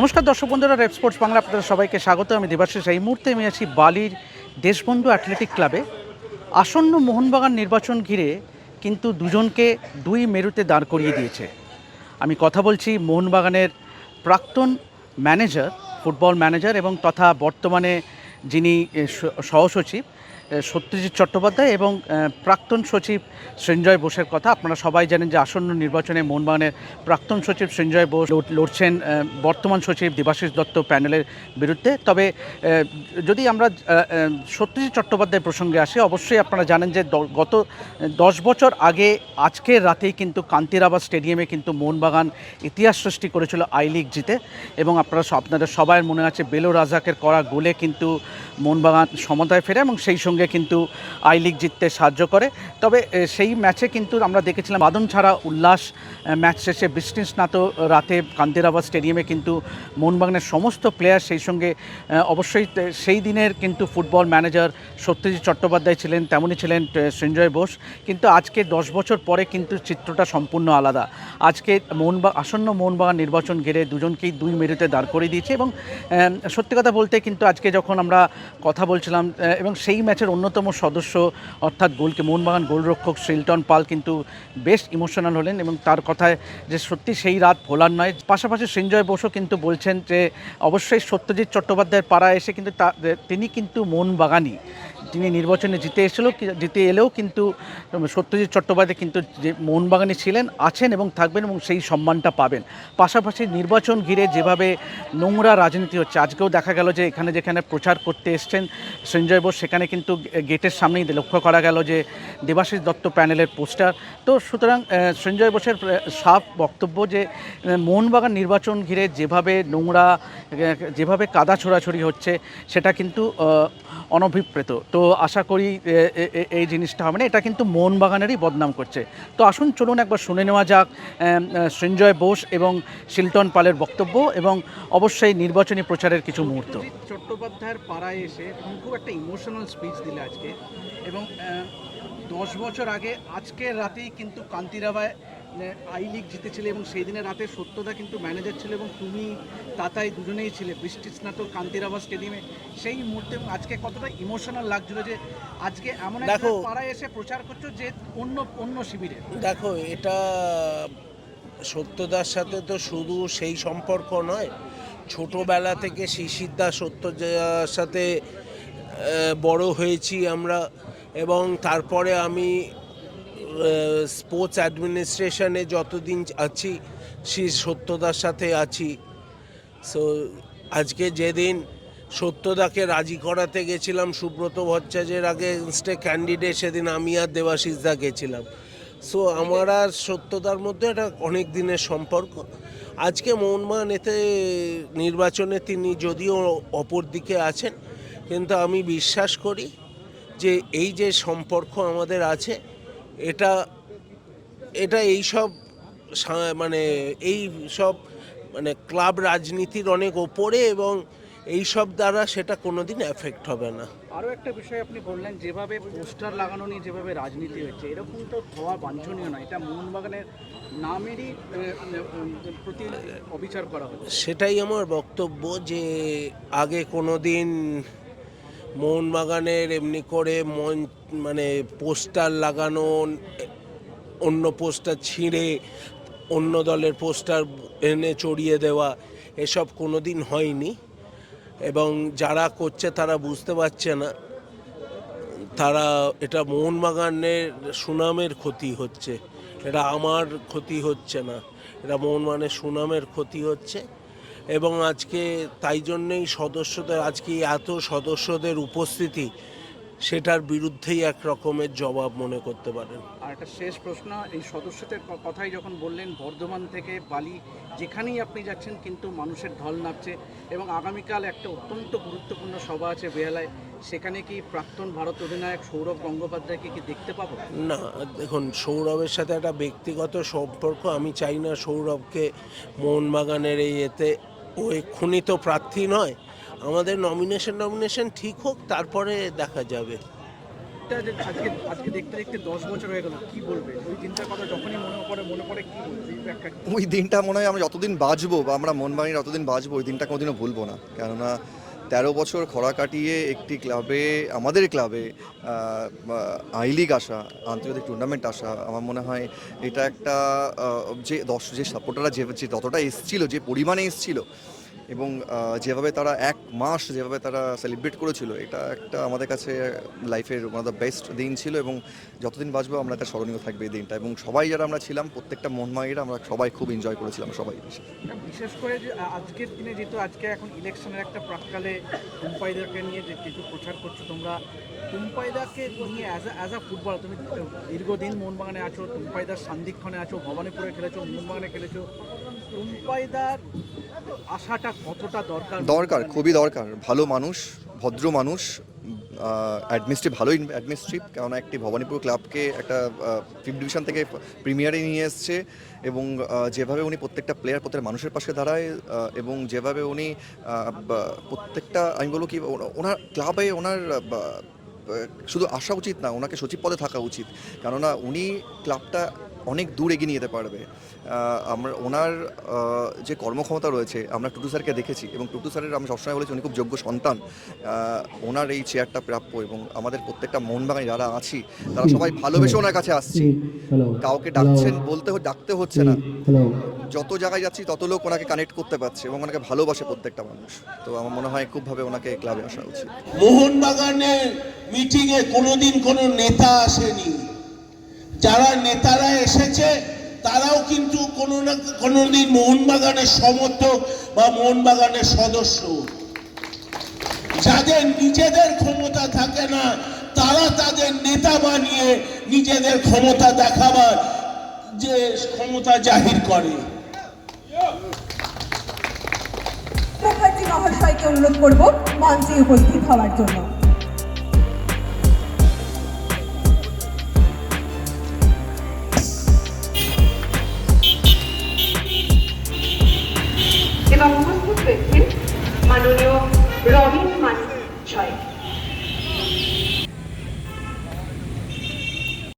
নমস্কার দর্শক বন্ধুরা রেপ স্পোর্টস বাংলা আপনাদের সবাইকে স্বাগত। আমি দেবাশিস। এই মুহূর্তে আমি আছি বালির দেশবন্ধু অ্যাথলেটিক ক্লাবে আসন্ন মোহনবাগান নির্বাচন ঘিরে কিন্তু দুজনকে দুই মেরুতে দাঁড় করিয়ে দিয়েছে। আমি কথা বলছি মোহনবাগানের প্রাক্তন ম্যানেজার ফুটবল ম্যানেজার এবং তথা বর্তমানে যিনি সহসচিব সত্যজিৎ চট্টোপাধ্যায় এবং প্রাক্তন সচিব সঞ্জয় বোসের কথা। আপনারা সবাই জানেন যে আসন্ন নির্বাচনে মোহনবাগানের প্রাক্তন সচিব সঞ্জয় বোস লড়ছেন বর্তমান সচিব দেবাশিস দত্ত প্যানেলের বিরুদ্ধে। তবে যদি আমরা সত্যজিৎ চট্টোপাধ্যায় প্রসঙ্গে আসি, অবশ্যই আপনারা জানেন যে গত দশ বছর আগে আজকের রাতেই কিন্তু কান্তিরাবাদ স্টেডিয়ামে কিন্তু মোহনবাগান ইতিহাস সৃষ্টি করেছিল আই লিগ জিতে। এবং আপনারা আপনাদের সবাই মনে আছে বেলো রাজাকের করা গোলে কিন্তু মোহনবাগান সমতায় ফেরে এবং সেই সঙ্গে কিন্তু আই লিগ জিততে সাহায্য করে। তবে সেই ম্যাচে কিন্তু আমরা দেখেছিলাম বাদন ছাড়া উল্লাস ম্যাচ শেষে বৃষ্টি স্নাত রাতে কান্তিরাবাদ স্টেডিয়ামে কিন্তু মোহনবাগানের সমস্ত প্লেয়ার সেই সঙ্গে অবশ্যই সেই দিনের কিন্তু ফুটবল ম্যানেজার সত্যজিৎ চট্টোপাধ্যায় ছিলেন, তেমনই ছিলেন সঞ্জয় বোস। কিন্তু আজকে দশ বছর পরে কিন্তু চিত্রটা সম্পূর্ণ আলাদা। আজকে মোহনবা, আসন্ন মোহনবাগান নির্বাচন ঘিরে দুজনকেই দুই মেরুতে দাঁড় করিয়ে দিয়েছে এবং সত্যি কথা বলতে কিন্তু আজকে যখন আমরা কথা বলছিলাম এবং সেই ম্যাচের অন্যতম সদস্য, অর্থাৎ গোলকে মোহনবাগান গোলরক্ষক শিল্টন পাল কিন্তু বেশ ইমোশনাল হলেন এবং তার কথায় যে সত্যি সেই রাত ভোলার নয়। পাশাপাশি সঞ্জয় বসু কিন্তু বলছেন যে, অবশ্যই সত্যজিৎ চট্টোপাধ্যায়ের পাড়া এসে কিন্তু তিনি কিন্তু মোহনবাগানই। তিনি নির্বাচনে জিতে এসেছিল জিতে এলেও কিন্তু সত্যজিৎ চট্টোপাধ্যায় কিন্তু যে মোহনবাগানে ছিলেন, আছেন এবং থাকবেন এবং সেই সম্মানটা পাবেন। পাশাপাশি নির্বাচন ঘিরে যেভাবে নোংরা রাজনীতি হচ্ছে, আজকেও দেখা গেল যে এখানে যেখানে প্রচার করতে এসছেন সঞ্জয় বোস, সেখানে কিন্তু গেটের সামনেই লক্ষ্য করা গেল যে দেবাশিস দত্ত প্যানেলের পোস্টার। তো সুতরাং সঞ্জয় বোসের সাফ বক্তব্য যে মোহনবাগান নির্বাচন ঘিরে যেভাবে নোংরা যেভাবে কাদা ছোড়াছড়ি হচ্ছে, সেটা কিন্তু অনভিপ্রেত। তো আশা করি এই জিনিসটা হবে না। এটা কিন্তু মোহনবাগানেরই বদনাম করছে। তো আসুন, চলুন একবার শুনে নেওয়া যাক সঞ্জয় বোস এবং শিলটন পালের বক্তব্য এবং অবশ্যই নির্বাচনী প্রচারের কিছু মুহূর্ত। চট্টোপাধ্যায়ের পাড়ায় এসে খুব একটা ইমোশনাল স্পিচ দিলে আজকে এবং দশ বছর আগে আজকের রাতেই কিন্তু কান্তিরাবায় আই লিগ জিতেছিলে এবং সেই দিনের রাতে সত্যদা কিন্তু ম্যানেজার ছিল এবং তুমি তাতাই দুজনেই ছিলে। বৃষ্টি স্নাতক কান্তিরাবা স্টেডিয়ামে সেই মুহূর্তে আজকে কতটা ইমোশনাল লাগছিল যে আজকে এমন একটা দেখো- পাড়ায় এসে প্রচার করছ যে অন্য অন্য শিবিরে দেখো এটা সত্যদার সাথে তো শুধু সেই সম্পর্ক নয়। ছোটবেলা থেকে শিশিরদা সত্যদার সাথে বড় হয়েছি আমরা এবং তারপরে আমি স্পোর্টস অ্যাডমিনিস্ট্রেশনে যতদিন আছি সেই সত্যদার সাথে আছি। সো আজকে যেদিন সত্যদাকে রাজি করাতে গেছিলাম, সুব্রত ভট্টাচার্যের আগেনস্টে ক্যান্ডিডেট সেদিন আমি আর দেবাশিস দা গেছিলাম। সো আমার আর সত্যদার মধ্যে একটা অনেক দিনের সম্পর্ক। আজকে মোহনবাগান এতে নির্বাচনে তিনি যদিও অপর দিকে আছেন, কিন্তু আমি বিশ্বাস করি যে এই যে সম্পর্ক আমাদের আছে এটা এটা এই সব মানে এই সব মানে ক্লাব রাজনীতির অনেক ওপরে এবং এই সব দ্বারা সেটা কোনোদিন এফেক্ট হবে না। আরও একটা বিষয় আপনি বললেন যেভাবে পোস্টার লাগানো নিয়ে যেভাবে রাজনীতি হচ্ছে এরকম তো হওয়া বাঞ্ছনীয় নয়। এটা মোহনবাগানের নামেরই প্রতি অবিচার করা হচ্ছে। সেটাই আমার বক্তব্য যে আগে কোনো দিন মোহনবাগানের এমনি করে মন মানে পোস্টার লাগানো, অন্য পোস্টার ছিঁড়ে, অন্য দলের পোস্টার এনে চড়িয়ে দেওয়া, এসব কোনো দিন হয়নি। এবং যারা করছে তারা বুঝতে পারছে না, তারা, এটা মোহনবাগানের সুনামের ক্ষতি হচ্ছে। এটা আমার ক্ষতি হচ্ছে না। এটা মোহনবাগানের সুনামের ক্ষতি হচ্ছে। এবং আজকে তাই জন্যেই সদস্যদের আজকে এত সদস্যদের উপস্থিতি সেটার বিরুদ্ধেই এক রকমের জবাব মনে করতে পারেন। আর একটা শেষ প্রশ্ন এই সদস্যদের কথাই যখন বললেন বর্ধমান থেকে বালি যেখানেই আপনি যাচ্ছেন কিন্তু মানুষের ঢল নামছে এবং আগামীকাল একটা অত্যন্ত গুরুত্বপূর্ণ সভা আছে বেহালায় সেখানে কি প্রাক্তন ভারত অধিনায়ক সৌরভ গঙ্গোপাধ্যায়কে কি দেখতে পাবো? না দেখুন সৌরভের সাথে একটা ব্যক্তিগত সম্পর্ক আমি চাই না সৌরভকে মোহনবাগানের এই এতে ও খুনিত তো প্রার্থী নয়। আমাদের নমিনেশন নমিনেশন ঠিক হোক তারপরে দেখা যাবে। আজকে আজকে দেখতে দেখতে দশ বছর হয়ে গেল কি বলবে? ওই দিনটার কথা যখনই মনে পড়ে মনে পড়ে কি বলবে? এই ব্যাখ্যা কি? ওই দিনটা মনে হয় আমরা যতদিন বাঁচবো বা আমরা মন বাড়ি ততদিন বাঁচবো ওই দিনটা কোনোদিনও ভুলবো না। কেননা তেরো বছর খরা কাটিয়ে একটি ক্লাবে, আমাদের ক্লাবে আই লিগ আসা, আন্তর্জাতিক টুর্নামেন্ট আসা, আমার মনে হয় এটা একটা যে দশ যে সাপোর্টাররা যে যে ততটা এসছিল, যে পরিমাণে এসছিল এবং যেভাবে তারা এক মাস যেভাবে তারা সেলিব্রেট করেছিল, এটা একটা আমাদের কাছে লাইফের ওয়ান অফ দ্য বেস্ট দিন ছিল এবং যতদিন বাঁচবো আমরা একটা স্মরণীয় থাকবে এই দিনটা এবং সবাই যারা আমরা ছিলাম, প্রত্যেকটা মনমাইরা আমরা সবাই খুব এনজয় করেছিলাম সবাই বেশি বিশেষ করে যে আজকের দিনে যেহেতু আজকে এখন ইলেকশনের একটা প্রাককালে টুম্পাইদাকে নিয়ে যে কিছু প্রচার করছ তোমরা টুম্পাইদাকে নিয়ে অ্যাজ অ্যাজ আ ফুটবল তুমি দীর্ঘদিন মোহনবাগানে আছো টুম্পাইদার সান্দিক্ষণে আছো, ভবানীপুরে খেলেছো, মোহনবাগানে খেলেছো টুম্পাইদার আশাটা কতটা দরকার? দরকার, খুবই দরকার। ভালো মানুষ, ভদ্র মানুষ অ্যাডমিনিস্ট্রেটিভ ভালো অ্যাডমিনিস্ট্রেটিভ কেননা একটি ভবানীপুর ক্লাবকে একটা ফিফথ ডিভিশন থেকে প্রিমিয়ারে নিয়ে এসছে এবং যেভাবে উনি প্রত্যেকটা প্লেয়ার প্রত্যেকটা মানুষের পাশে দাঁড়ায় এবং যেভাবে উনি প্রত্যেকটা, আমি বলব কি ওনার ক্লাবে ওনার শুধু আসা উচিত না, ওনাকে সচিব পদে থাকা উচিত। কেননা উনি ক্লাবটা অনেক দূর এগিয়ে নিয়ে যেতে পারবে। আমরা ওনার যে কর্মক্ষমতা রয়েছে আমরা টুটু স্যারকে দেখেছি এবং টুটু স্যারের আমি সবসময় বলেছি উনি খুব যোগ্য সন্তান। ওনার এই চেয়ারটা প্রাপ্য এবং আমাদের প্রত্যেকটা মন বাগানে যারা আছি তারা সবাই ভালোবেসে ওনার কাছে আসছি। কাউকে ডাকছেন বলতে ডাকতে হচ্ছে না। যত জায়গায় যাচ্ছি তত লোক ওনাকে কানেক্ট করতে পারছে এবং ওনাকে ভালোবাসে প্রত্যেকটা মানুষ। তো আমার মনে হয় খুবভাবে ওনাকে ক্লাবে আসা উচিত। মোহনবাগানের মিটিংয়ে কোনোদিন কোনো নেতা আসেনি। যারা নেতারা এসেছে তারাও কিন্তু কোনো না কোনো কোনোদিন মোহনবাগানের সমর্থক বা মোহনবাগানের সদস্য। যাদের নিজেদের ক্ষমতা থাকে না, তারা তাদের নেতা বানিয়ে নিজেদের ক্ষমতা দেখাবার যে ক্ষমতা জাহির করে। মুখার্জি মহাশয়কে অনুরোধ করব মঞ্চে উপস্থিত হওয়ার জন্য।